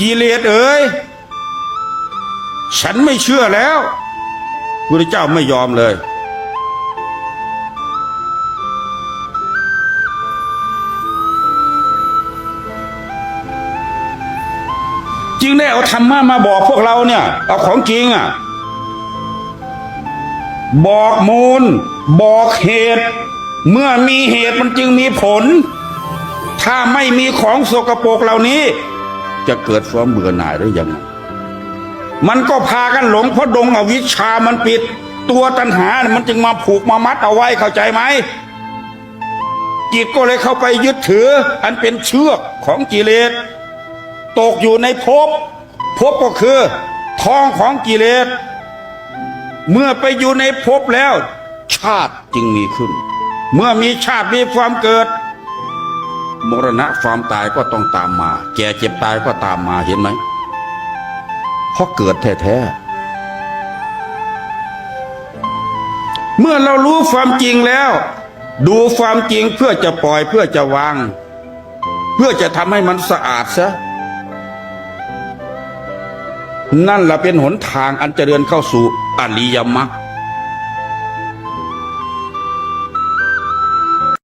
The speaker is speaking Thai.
กิเลสเอ๋ยฉันไม่เชื่อแล้วพระเจ้าไม่ยอมเลย จึงได้เอาธรรมะมาบอกพวกเราเนี่ย เอาของจริงอะ บอกมูล บอกเหตุ เมื่อมีเหตุมันจึงมีผล ถ้าไม่มีของสกปรกเหล่านี้ จะเกิดความเบื่อหน่ายได้ยังไงมันก็พากันหลงเพราะดงอวิชชามันปิด ตัวตัณหา มันจึงมาผูกมามัดเอาไว้เข้าใจไหมจิตก็เลยเข้าไปยึดถือ อันเป็นเชือกของกิเลสตกอยู่ในภพภพก็คือท้องของกิเลสเมื่อไปอยู่ในภพแล้ว ชาติจึงมีขึ้น เมื่อมีชาติมีความเกิด มรณะความตายก็ต้องตามมา แก่เจ็บตายก็ตามมาเห็นไหมเพราะเกิดแท้ๆเมื่อเรารู้ความจริงแล้ว ดูความจริงเพื่อจะปล่อยเพื่อจะวาง เพื่อจะทำให้มันสะอาดซะนั่นแหละเป็นหนทางอันเจริญเข้าสู่อริยมรรค